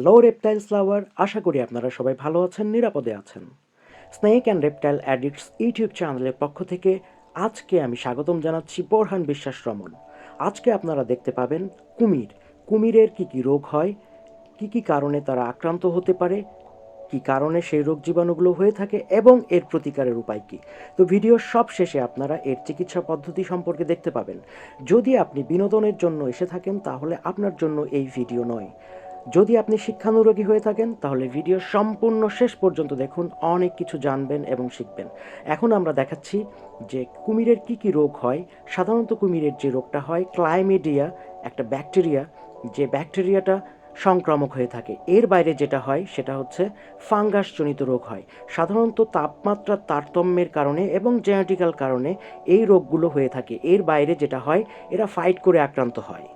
Hello reptiles লাভার আশা করি আপনারা সবাই ভালো আছেন, নিরাপদে আছেন। Snake and reptile addicts YouTube চ্যানেলের পক্ষ থেকে আজকে আমি স্বাগতম জানাচ্ছি বোরহান বিশ্বাস রমন। আজকে আপনারা দেখতে পাবেন কুমির। কুমিরের কি কি রোগ হয়, কি কি কারণে তারা আক্রান্ত হতে পারে, কি কারণে সেই রোগ জীবাণুগুলো হয়ে থাকে, এবং এর প্রতিকারের উপায় কি। তো ভিডিওর সব শেষে আপনারা এর চিকিৎসা পদ্ধতি সম্পর্কে দেখতে পাবেন। যদি আপনি বিনোদনের জন্য এসে থাকেন, তাহলে আপনার জন্য এই ভিডিও নয়। যদি আপনি শিক্ষানুরোগী হয়ে থাকেন, তাহলে ভিডিও সম্পূর্ণ শেষ পর্যন্ত দেখুন, অনেক কিছু জানবেন এবং শিখবেন। এখন আমরা দেখাচ্ছি যে কুমিরের কি কি রোগ হয়। সাধারণত কুমিরের যে রোগটা হয়, ক্লাইমেডিয়া, একটা ব্যাকটেরিয়া, যে ব্যাকটেরিয়াটা সংক্রামক হয়ে থাকে। এর বাইরে যেটা হয়, সেটা হচ্ছে ফাঙ্গাসজনিত রোগ হয়। সাধারণত তাপমাত্রার তারতম্যের কারণে এবং জেনেটিক্যাল কারণে এই রোগগুলো হয়ে থাকে। এর বাইরে যেটা হয়, এরা ফাইট করে আক্রান্ত হয়।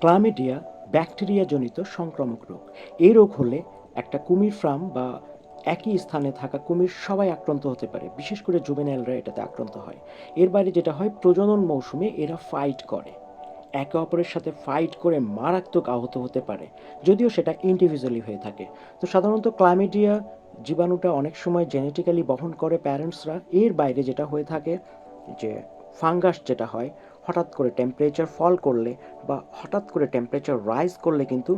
ক্লামিডিয়া ব্যাকটেরিয়াজনিত সংক্রামক রোগ। এই রোগ হলে একটা কুমির ফার্ম বা একই স্থানে থাকা কুমির সবাই আক্রান্ত হতে পারে। বিশেষ করে জুবেনাইলরা এটাতে আক্রান্ত হয়। এর বাইরে যেটা হয়, প্রজনন মৌসুমে এরা ফাইট করে। একে অপরের সাথে ফাইট করে মারাত্মক আহত হতে পারে। যদিও সেটা ইন্ডিভিজুয়ালি হয়ে থাকে। তো সাধারণত ক্লামিডিয়া জীবাণুটা অনেক সময় জেনেটিক্যালি বহন করে প্যারেন্টসরা এর বাইরে যেটা হয়ে থাকে যে ফাঙ্গাস যেটা হয় হঠাৎ করে টেম্পারেচার ফল করলে বা হঠাৎ করে টেম্পারেচার রাইজ করলে কিন্তু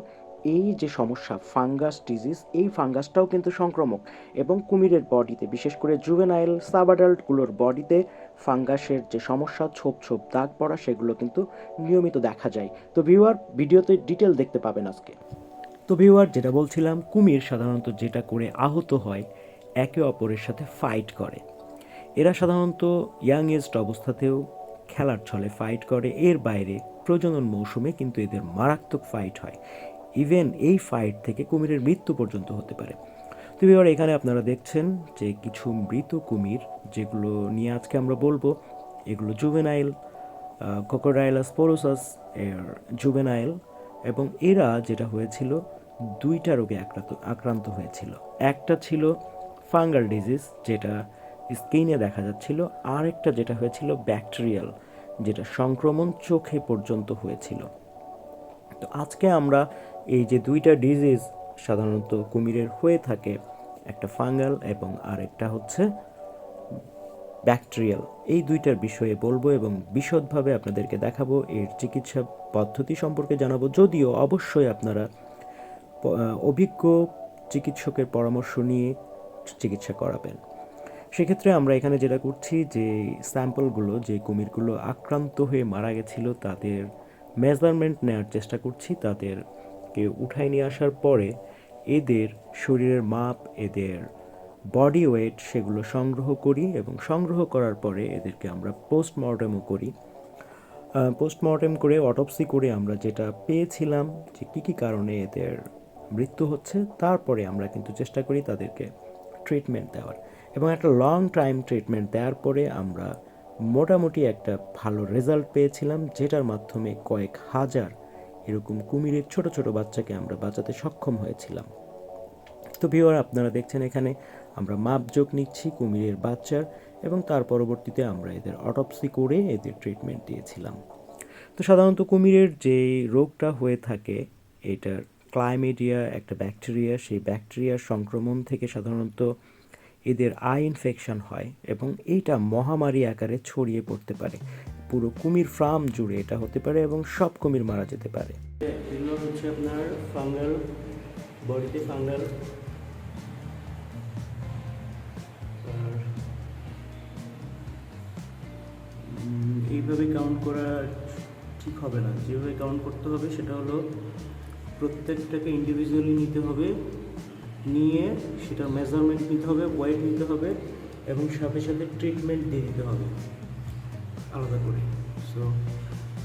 এই যে সমস্যা ফাঙ্গাস ডিজিজ এই ফাঙ্গাসটাও কিন্তু সংক্রমক এবং কুমিরের বডিতে বিশেষ করে জুভেনাইল সাবাডাল্টগুলোর বডিতে ফাঙ্গাসের যে সমস্যা, ছোপ ছোপ দাগ পড়া, সেগুলো কিন্তু নিয়মিত দেখা যায়। তো ভিউয়ার ভিডিওতে ডিটেল দেখতে পাবেন আজকে। তো ভিউয়ার যেটা বলছিলাম, কুমির সাধারণত যেটা করে আহত হয়, একে অপরের সাথে ফাইট করে। এরা সাধারণত ইয়াং এজড অবস্থাতেও খেলার ছলে ফাইট করে। এর বাইরে প্রজনন মৌসুমে কিন্তু এদের মারাত্মক ফাইট হয়। ইভেন এই ফাইট থেকে কুমিরের মৃত্যু পর্যন্ত হতে পারে। তো এবার এখানে আপনারা দেখছেন যে কিছু মৃত কুমির, যেগুলো নিয়ে আজকে আমরা বলব, এগুলো জুভেনাইল কোকোডাইলাস পোরোসাস এর জুভেনাইল এবং এরা যেটা হয়েছিল, দুইটা রোগে আক্রান্ত আক্রান্ত হয়েছিল। একটা ছিল ফাঙ্গাল ডিজিজ যেটা স্কিনে দেখা যাচ্ছিল আর একটা যেটা হয়েছিল ব্যাকটেরিয়াল যেটা সংক্রমণ চোখে পর্যন্ত হয়েছিল। তো আজকে আমরা এই যে দুইটা ডিজিজ সাধারণত কুমিরের হয়ে থাকে, একটা ফাঙ্গাল এবং আরেকটা হচ্ছে ব্যাকটেরিয়াল এই দুইটার বিষয়ে বলব এবং বিশদভাবে আপনাদেরকে দেখাবো, এর চিকিৎসা পদ্ধতি সম্পর্কে জানাব। যদিও অবশ্যই আপনারা অভিজ্ঞ চিকিৎসকের পরামর্শ নিয়ে চিকিৎসা করাবেন। সেক্ষেত্রে আমরা এখানে যেটা করছি, যে স্যাম্পলগুলো, যে কুমিরগুলো আক্রান্ত হয়ে মারা গেছিল, তাদের মেজারমেন্ট নেওয়ার চেষ্টা করছি। তাদেরকে উঠায় নিয়ে আসার পরে এদের শরীরের মাপ, এদের বডি ওয়েট সেগুলো সংগ্রহ করি এবং সংগ্রহ করার পরে এদেরকে আমরা পোস্টমর্টেমও করি। পোস্টমর্টেম করে, অটোপসি করে আমরা যেটা পেয়েছিলাম, যে কী কী কারণে এদের মৃত্যু হচ্ছে, তারপরে আমরা কিন্তু চেষ্টা করি তাদেরকে ট্রিটমেন্ট দেওয়ার। এবং একটা লং টাইম ট্রিটমেন্ট দেওয়ার পরে আমরা মোটামুটি একটা ভালো রেজাল্ট পেয়েছিলাম, যেটার মাধ্যমে কয়েক হাজার এরকম কুমিরের ছোট ছোট বাচ্চাকে আমরা বাঁচাতে সক্ষম হয়েছিলাম। তো ভিওয়ার আপনারা দেখছেন এখানে আমরা মাপযোগ নিচ্ছি কুমিরের বাচ্চার এবং তার পরবর্তীতে আমরা এদের অটোপসি করে এদের ট্রিটমেন্ট দিয়েছিলাম। তো সাধারণত কুমিরের যে রোগটা হয়ে থাকে, এটার ক্লাইমেডিয়া একটা ব্যাকটেরিয়া সেই ব্যাকটেরিয়ার সংক্রমণ থেকে সাধারণত এদের আই ইনফেকশন হয় এবং এইটা মহামারী আকারে ছড়িয়ে পড়তে পারে। পুরো কুমির ফার্ম জুড়ে এটা হতে পারে এবং সব কুমির মারা যেতে পারে। এগুলো হচ্ছে আপনার বডিতে এইভাবে কাউন্ট করা ঠিক হবে না। যেভাবে কাউন্ট করতে হবে সেটা হলো প্রত্যেকটাকে ইন্ডিভিজুয়ালি নিতে হবে। নিয়ে সেটার মেজারমেন্ট নিতে হবে ওয়েট নিতে হবে এবং সাথে সাথে ট্রিটমেন্ট দিয়ে দিতে হবে। আলাদা করে। সো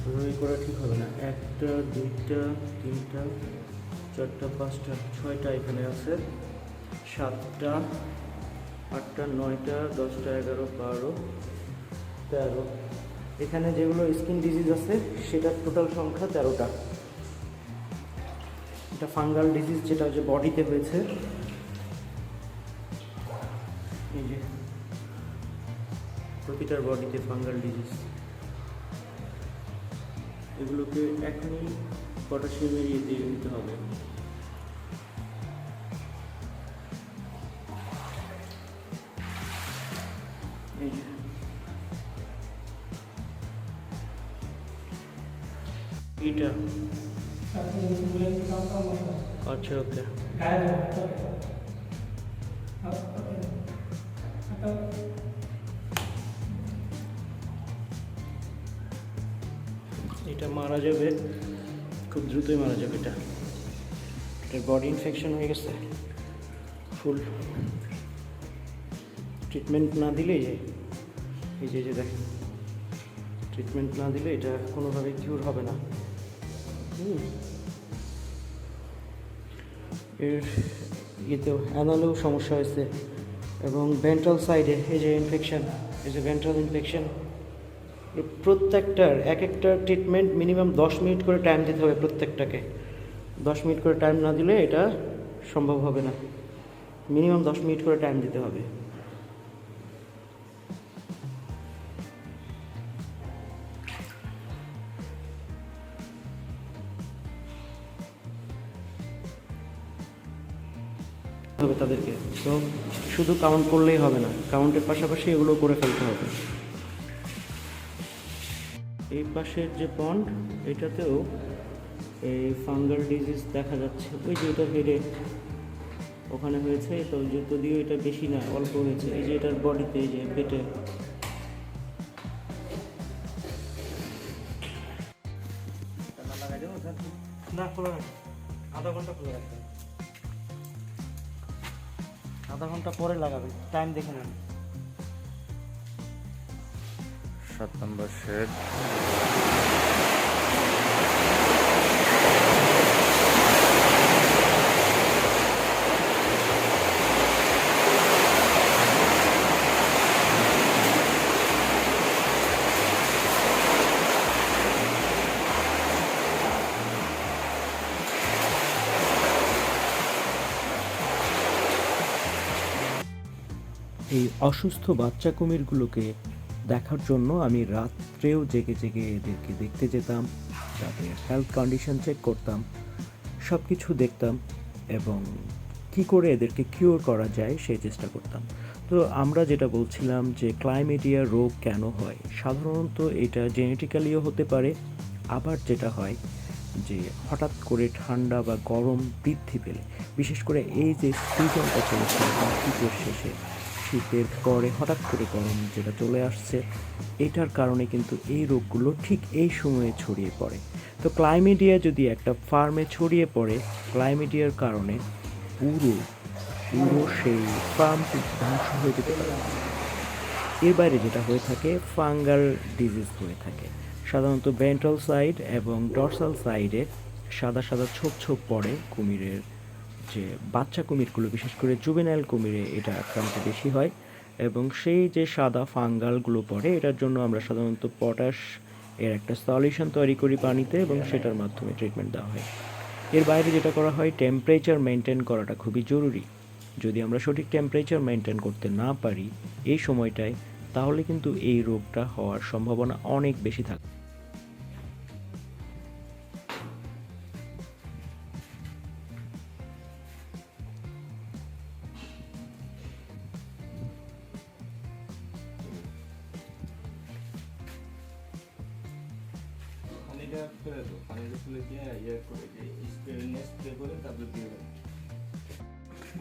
ওইভাবে করা ঠিক হবে না। একটা, দুইটা, তিনটা, চারটা, পাঁচটা, ছয়টা এখানে আছে। সাতটা, আটটা, নয়টা, দশটা, এগারো, বারো, তেরো। এখানে যেগুলো স্কিন ডিজিজ আছে, সেটার টোটাল সংখ্যা তেরোটা। এটা ফাঙ্গাল ডিজিজ যেটা হচ্ছে বডিতে হয়েছে। এই যে। প্রতিটার বডিতে ফাঙ্গাল ডিজিজ। এগুলোকে এখনই পটাশিয়াম এড়িয়ে দিয়ে দিতে হবে। এটা আচ্ছা ওকে। এটা মারা যাবে, খুব দ্রুতই মারা যাবে এটা। এটার বডি ইনফেকশন হয়ে গেছে। ফুল ট্রিটমেন্ট না দিলে এই যে এই যে দেখেন ট্রিটমেন্ট না দিলে এটা কোনোভাবে কিউর হবে না। হুম। এর ইয়েতেও অ্যানালেও সমস্যা হয়েছে এবং ভেন্ট্রাল সাইডে এই যে ইনফেকশান এই যে ভেন্ট্রাল ইনফেকশান প্রত্যেকটার এক একটা ট্রিটমেন্ট মিনিমাম দশ মিনিট করে টাইম দিতে হবে প্রত্যেকটাকে। দশ মিনিট করে টাইম না দিলে এটা সম্ভব হবে না। মিনিমাম দশ মিনিট করে টাইম দিতে হবে। হবে তাদেরকে। তো শুধু কাউন্ট করলেই হবে না কাউন্টের পাশাপাশি এগুলো করে ফেলতে হবে। এই পাশের যে পন্ড এটাতেও এই ফাঙ্গাল ডিজিজ দেখা যাচ্ছে। ওই যে এটা হেডে ওখানে হয়েছে, তো যদিও এটা বেশি না, অল্প হয়েছে। এই যে এটার বডিতে এই যে পেটে। না খোলা আধা ঘণ্টা খোলা রাখবেন আধা ঘণ্টা পরে লাগাবেন টাইম দেখে নেন। সাত নম্বর শেড এই অসুস্থ বাচ্চা কুমিরগুলোকে দেখার জন্য আমি রাত্রেও জেগে জেগে এদেরকে দেখতে যেতাম, তাদের হেলথ কন্ডিশন চেক করতাম সব কিছু দেখতাম এবং কি করে এদেরকে কিওর করা যায় সেই চেষ্টা করতাম। তো আমরা যেটা বলছিলাম যে ক্লাইমেটিয়া রোগ কেন হয়? সাধারণত এটা জেনেটিক্যালিও হতে পারে, আবার যেটা হয় যে হঠাৎ করে ঠান্ডা বা গরম বৃদ্ধি পেলে, বিশেষ করে এই যে সিজনটা চলেছে শীতের শেষে শীতের পরে হঠাৎ করে গরম যেটা চলে আসছে, এটার কারণে কিন্তু এই রোগগুলো ঠিক এই সময়ে ছড়িয়ে পড়ে। তো ক্লাইমেডিয়া যদি একটা ফার্মে ছড়িয়ে পড়ে, ক্লাইমেডিয়ার কারণে পুরো পুরো সেই ফার্মটি ধ্বংস হয়ে যেতে পারে। এর বাইরে যেটা হয়ে থাকে, ফাঙ্গাল ডিজিজ হয়ে থাকে। সাধারণত ভেন্ট্রাল সাইড এবং ডরসাল সাইডে সাদা সাদা ছোপ ছোপ পড়ে কুমিরের যে বাচ্চা কুমিরগুলো, বিশেষ করে জুবেনাইল কুমিরে এটা আক্রান্ত বেশি হয় এবং সেই যে সাদা ফাঙ্গালগুলো পড়ে, এটার জন্য আমরা সাধারণত পটাশ এর একটা সলিউশন তৈরি করি পানিতে এবং সেটার মাধ্যমে ট্রিটমেন্ট দেওয়া হয়। এর বাইরে যেটা করা হয় টেম্পারেচার মেনটেন করাটা খুবই জরুরি। যদি আমরা সঠিক টেম্পারেচার মেনটেন করতে না পারি এই সময়টায়, তাহলে কিন্তু এই রোগটা হওয়ার সম্ভাবনা অনেক বেশি থাকে পানিটা ফেলে দাও। পানিটা ফেলে দিয়ে ইয়ে করে স্প্রে স্প্রে করে তারপরে দিয়ে দেবো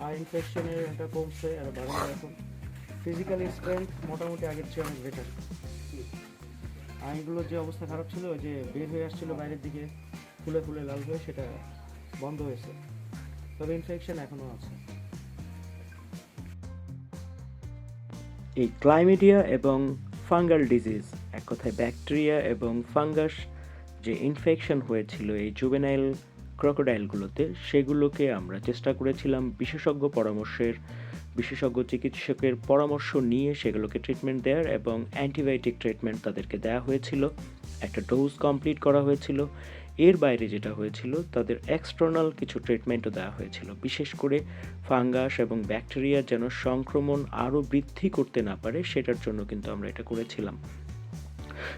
আর ইনফেকশনের এটা কমছে আর বাড়ানো এখন। ফিজিক্যাল স্ট্রেংথ মোটামুটি আগের চেয়ে অনেক বেটার আইনগুলোর যে অবস্থা খারাপ ছিল যে বের হয়ে আসছিল বাইরের দিকে ফুলে ফুলে লাল হয়ে সেটা বন্ধ হয়েছে। তবে ইনফেকশন এখনও আছে। এই ক্লাইমেডিয়া এবং ফাঙ্গাল ডিজিজ এক কথায় ব্যাকটেরিয়া এবং ফাঙ্গাস যে ইনফেকশন হয়েছিল এই জুবেনাইল ক্রোকোডাইলগুলোতে সেগুলোকে আমরা চেষ্টা করেছিলাম বিশেষজ্ঞ পরামর্শের, বিশেষজ্ঞ চিকিৎসকের পরামর্শ নিয়ে সেগুলোকে ট্রিটমেন্ট দেওয়ার এবং অ্যান্টিবায়োটিক ট্রিটমেন্ট তাদেরকে দেওয়া হয়েছিল। একটা ডোজ কমপ্লিট করা হয়েছিল। এর বাইরে যেটা হয়েছিল, তাদের এক্সটার্নাল কিছু ট্রিটমেন্টও দেওয়া হয়েছিল। বিশেষ করে ফাঙ্গাস এবং ব্যাকটেরিয়া যেন সংক্রমণ আরও বৃদ্ধি করতে না পারে, সেটার জন্য কিন্তু আমরা এটা করেছিলাম।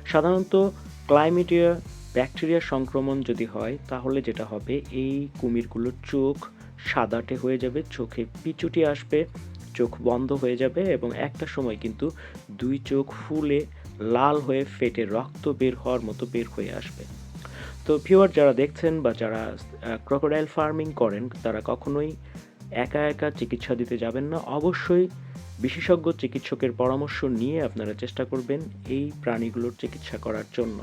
সাধারণত ক্লাইমেটিয়া ব্যাকটেরিয়া সংক্রমণ যদি হয়, তাহলে যেটা হবে, এই কুমিরগুলোর চোখ সাদাটে হয়ে যাবে, চোখে পিচুটি আসবে, চোখ বন্ধ হয়ে যাবে এবং একটা সময় কিন্তু দুই চোখ ফুলে লাল হয়ে ফেটে রক্ত বের হওয়ার মতো বের হয়ে আসবে। তো ভিউয়ার যারা দেখছেন বা যারা ক্রোকোডাইল ফার্মিং করেন, তারা কখনোই একা একা চিকিৎসা দিতে যাবেন না। অবশ্যই বিশেষজ্ঞ চিকিৎসকের পরামর্শ নিয়ে আপনারা চেষ্টা করবেন এই প্রাণীগুলোর চিকিৎসা করার জন্য।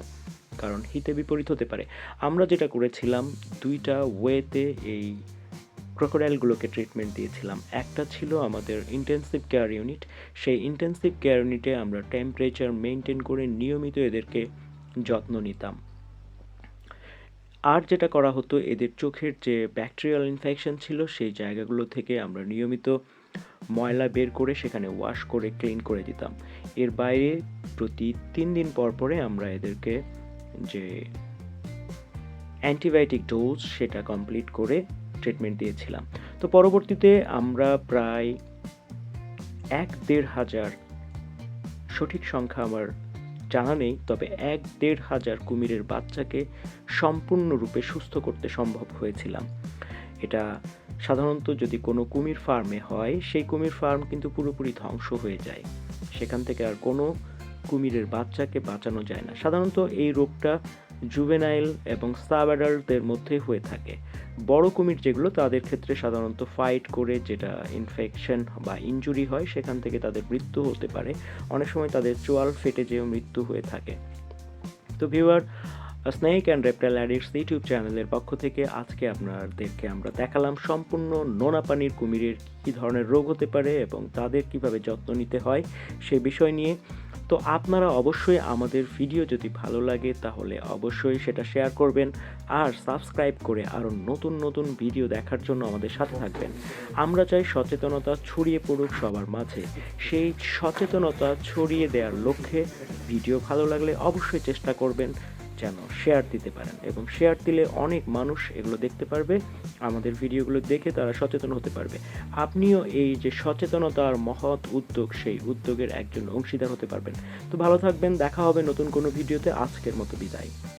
কারণ হিতে বিপরীত হতে পারে। আমরা যেটা করেছিলাম, দুইটা ওয়েতে এই ক্রোকোডাইলগুলোকে ট্রিটমেন্ট দিয়েছিলাম। একটা ছিল আমাদের ইন্টেন্সিভ কেয়ার ইউনিট সেই ইন্টেন্সিভ কেয়ার ইউনিটে আমরা টেম্পারেচার মেনটেন করে নিয়মিত এদেরকে যত্ন নিতাম। আর যেটা করা হতো, এদের চোখের যে ব্যাকটেরিয়াল ইনফেকশন ছিল, সেই জায়গাগুলো থেকে আমরা নিয়মিত ময়লা বের করে সেখানে ওয়াশ করে ক্লিন করে দিতাম। এর বাইরে প্রতি তিন দিন পর পরে আমরা এদেরকে যে অ্যান্টিবায়োটিক ডোজ সেটা কমপ্লিট করে ট্রিটমেন্ট দিয়েছিলাম। তো পরবর্তীতে আমরা প্রায় এক দেড় হাজার সঠিক সংখ্যা আমার জানা নেই, তবে এক দেড় হাজার কুমিরের বাচ্চাকে সম্পূর্ণরূপে সুস্থ করতে সম্ভব হয়েছিলাম। এটা সাধারণত যদি কোনো কুমির ফার্মে হয়, সেই কুমির ফার্ম কিন্তু পুরোপুরি ধ্বংস হয়ে যায়। সেখান থেকে আর কোনো কুমিরের বাচ্চাকে বাঁচানো যায় না। সাধারণত এই রোগটা জুভেনাইল এবং সাব অ্যাডাল্টদের মধ্যে হয়ে থাকে। বড় কুমির যেগুলো, তাদের ক্ষেত্রে সাধারণত ফাইট করে যেটা ইনফেকশন বা ইনজুরি হয়, সেখান থেকে তাদের মৃত্যু হতে পারে। অনেক সময় তাদের চোয়াল ফেটে যেও মৃত্যু হয়ে থাকে। তো viewer snake and reptile addicts YouTube চ্যানেলের পক্ষ থেকে আজকে আপনাদেরকে আমরা দেখালাম সম্পূর্ণ নোনা পানির কুমিরের কী ধরনের রোগ হতে পারে এবং তাদের কীভাবে যত্ন নিতে হয়, সে বিষয় নিয়ে। তো আপনারা অবশ্যই আমাদের ভিডিও যদি ভালো লাগে, তাহলে অবশ্যই সেটা শেয়ার করবেন আর সাবস্ক্রাইব করে আরও নতুন নতুন ভিডিও দেখার জন্য আমাদের সাথে থাকবেন। আমরা চাই সচেতনতা ছড়িয়ে পড়ুক সবার মাঝে। সেই সচেতনতা ছড়িয়ে দেওয়ার লক্ষ্যে ভিডিও ভালো লাগলে অবশ্যই চেষ্টা করবেন। যেন শেয়ার দিতে পারেন এবং শেয়ার দিলে অনেক মানুষ এগুলো দেখতে পারবে, আমাদের ভিডিওগুলো দেখে তারা সচেতন হতে পারবে। আপনিও এই যে সচেতনতার মহৎ উদ্যোগ, সেই উদ্যোগের একজন অংশীদার হতে পারবেন। তো ভালো থাকবেন, দেখা হবে নতুন কোনো ভিডিওতে আজকের মতো বিদায়।